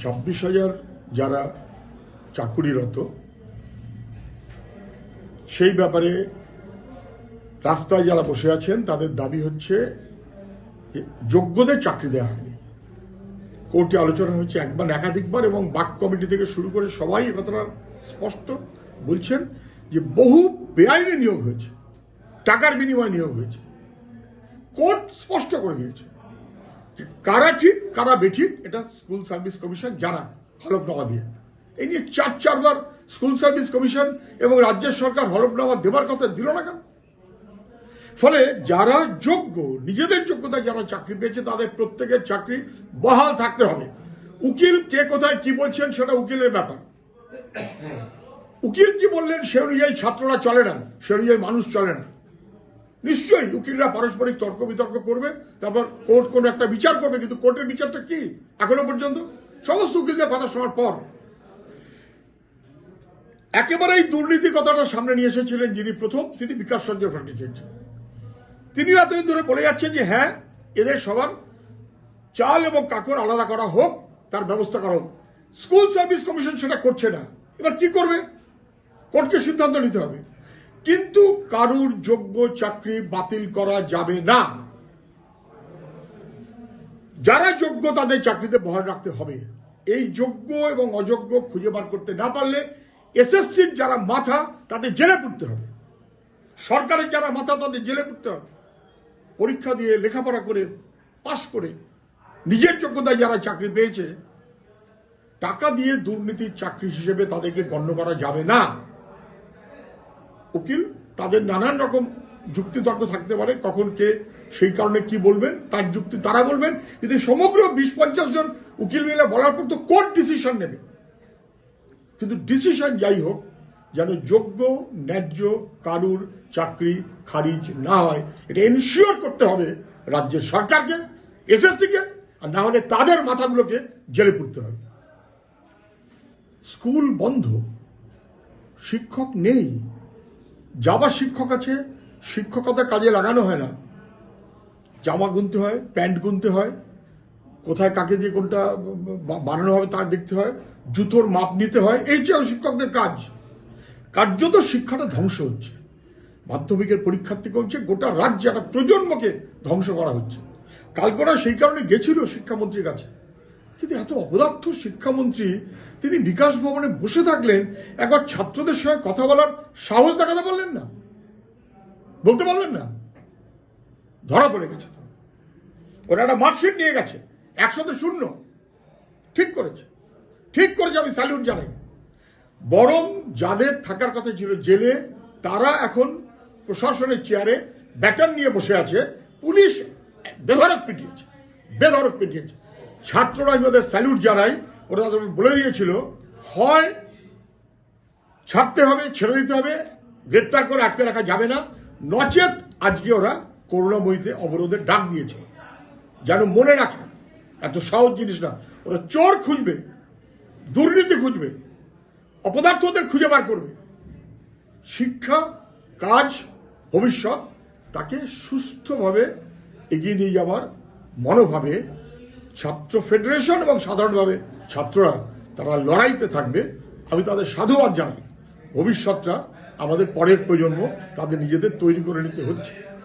ছাব্বিশ হাজার যারা চাকুরিরত, সেই ব্যাপারে রাস্তায় যারা বসে আছেন, তাদের দাবি হচ্ছে যোগ্যদের চাকরি দেওয়া হয়নি। কোর্টে আলোচনা হয়েছে একবার, একাধিকবার, এবং বাক কমিটি থেকে শুরু করে সবাই কথাটা স্পষ্ট বলছেন যে বহু বেআইনি নিয়োগ হয়েছে, টাকার বিনিময়ে নিয়োগ হয়েছে। কোর্ট স্পষ্ট করে দিয়েছে। কারা ঠিক, কারা বেঠিক, এটা স্কুল সার্ভিস কমিশন জানা হলফনামা দিয়ে। এই নিয়ে চার, চারবার স্কুল সার্ভিস কমিশন এবং রাজ্য সরকার হলফনামা দেবার কথা দিল না কেন? ফলে যারা যোগ্য, নিজেদের যোগ্যতা যারা চাকরি পেয়েছে, তাদের প্রত্যেকের চাকরি বহাল থাকতে হবে। উকিল কে কোথায় কি বলছেন সেটা উকিলের ব্যাপার। উকিল কি বললেন সে অনুযায়ী ছাত্ররা চলে না, সে অনুযায়ী মানুষ চলে না। নিশ্চয়ই উকিলরা পারস্পরিক তর্ক বিতর্ক করবে, তারপর কোর্ট কোনো একটা বিচার করবে, কিন্তু কোর্টের বিচারটা কি? এখনও পর্যন্ত? সমস্ত উকিলদের কথা শোনার পর। একেবারেই দুর্নীতি কথাটা সামনে নিয়ে এসেছিলেন যিনি প্রথম, তিনি বিকাশ চন্দ্র ভট্টাচার্য তিনি এতদিন ধরে বলে যাচ্ছেন যে হ্যাঁ এদের সবার চাল এবং কাকর আলাদা করা হোক, তার ব্যবস্থা করা হোক। স্কুল সার্ভিস কমিশন সেটা করছে না। এবার কি করবে? কোর্টকে সিদ্ধান্ত নিতে হবে। কিন্তু কারুর যোগ্য চাকরি বাতিল করা যাবে না। যারা যোগ্য তাদের চাকরিতে বহাল রাখতে হবে। এই যোগ্য এবং অযোগ্য খুঁজে বার করতে না পারলে এসএসসির যারা মাথা, তাদের জেলে পুড়তে হবে। সরকারের যারা মাথা, তাদের জেলে পুড়তে হবে। পরীক্ষা দিয়ে লেখাপড়া করে, পাশ করে নিজের যোগ্যতায় যারা চাকরি পেয়েছে, টাকা দিয়ে দুর্নীতির চাকরি হিসেবে তাদেরকে গণ্য করা যাবে না। উকিল, তাদের নানান রকম যুক্তিতর্ক থাকতে পারে, কখন কে সেই কারণে কি বলবেন, তার যুক্তি তারা বলবেন। কিন্তু সমগ্র বিশ পঞ্চাশ জন উকিল মিলে বলার পর তো কোর্ট ডিসিশন নেবে। কিন্তু ডিসিশন যাই হোক, যেন যোগ্য, ন্যায্য, কারুর চাকরি খারিজ না হয়, এটা এনশিওর করতে হবে রাজ্যের সরকারকে, এসএসসিকে, আর না হলে তাদের মাথাগুলোকে জেলে পুড়তে হবে। স্কুল বন্ধ, শিক্ষক নেই যাবার শিক্ষক আছে, শিক্ষকতা কাজে লাগানো হয় না। জামা গুনতে হয়, প্যান্ট গুনতে হয়, কোথায় কাকে দিয়ে কোনটা বানানো হবে তা দেখতে হয়, জুতোর মাপ নিতে হয়, এই যে শিক্ষকদের কাজ। কার্যত শিক্ষাটা ধ্বংস হচ্ছে। মাধ্যমিকের পরীক্ষার্থীকে হচ্ছে গোটা রাজ্যে একটা প্রজন্মকে ধ্বংস করা হচ্ছে। কালকরা সেই কারণে গেছিল শিক্ষামন্ত্রীর কাছে। কিন্তু এত অপদার্থ শিক্ষামন্ত্রী, তিনি বিকাশ ভবনে বসে থাকলেন, একবার ছাত্রদের সঙ্গে কথা বলার সাহস দেখাতে পারলেন না। বলতে পারলেন না। ধরা পড়ে গেছে তো। ওরা একটা মার্কশিট নিয়ে গেছে একসাথে শূন্য। ঠিক করেছে। ঠিক করেছে, আমি স্যালিউট জানাই। বরং যাদের থাকার কথা ছিল জেলে, তারা এখন প্রশাসনের চেয়ারে ব্যাটার নিয়ে বসে আছে, পুলিশ বেধরক পিটিয়েছে বেধরক পিটিয়েছে। ছাত্ররা আমি ওদের স্যালিউট জানাই ওরা তাদের বলে দিয়েছিল, হয়, ছাড়তে হবে, ছেড়ে দিতে হবে, গ্রেপ্তার করে আটকে রাখা যাবে না। নচেত আজকে ওরা করুণাময়ীতে অবরোধের ডাক দিয়েছে যেন মনে রাখে, এত সহজ জিনিস না। ওরা চোর খুঁজবে, দুর্নীতি খুঁজবে অপদার্থ ওদের খুঁজে বার করবে। শিক্ষা, কাজ, ভবিষ্যৎ, তাকে সুস্থভাবে এগিয়ে নিয়ে যাওয়ার মনোভাবে ছাত্র ফেডারেশন এবং সাধারণভাবে ছাত্ররা তারা লড়াইতে থাকবে, আমি তাদের সাধুবাদ জানাই। ভবিষ্যৎটা আমাদের পরের প্রজন্ম তাদের নিজেদের তৈরি করে নিতে হচ্ছে।